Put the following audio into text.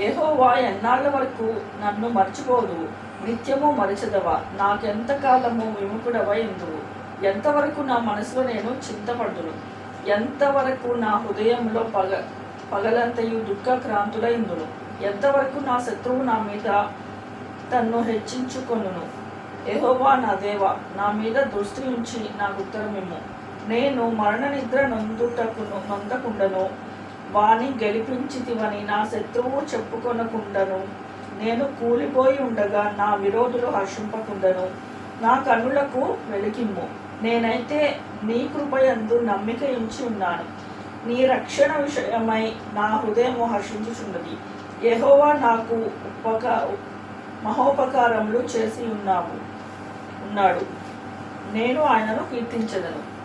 యెహోవా ఎన్నాళ్ళ వరకు నన్ను మర్చిపోదు నిత్యము మరచదవా? నాకెంతకాలము విముకుడవై ఉందువు ఎంతవరకు నా మనసులో నేను చింతపడును ఎంతవరకు నా హృదయంలో పగ పగలంతయు దుఃఖక్రాంతుడై ఎంతవరకు నా శత్రువు నా మీద తన్ను హెచ్చించుకొనును? యెహోవా నా దేవ నా మీద దృష్టి ఉంచి నాకు ఉత్తరమిమ్ము. నేను మరణ నిద్ర నొందుటకును నొందకుండను. వాని గెలిపించితివని నా శత్రువు చెప్పుకొనకుండను. నేను కూలిపోయి ఉండగా నా విరోధులు హర్షింపకుండను. నా కన్నులకు వెలికిమ్ము. నేనైతే నీ కృపయందు నమ్మిక ఉంచి ఉన్నాను. నీ రక్షణ విషయమై నా హృదయము హర్షించుచున్నది. ఎహోవా నాకు ఉపక మహోపకారములు చేసి ఉన్నాము ఉన్నాడు. నేను ఆయనను కీర్తించదను.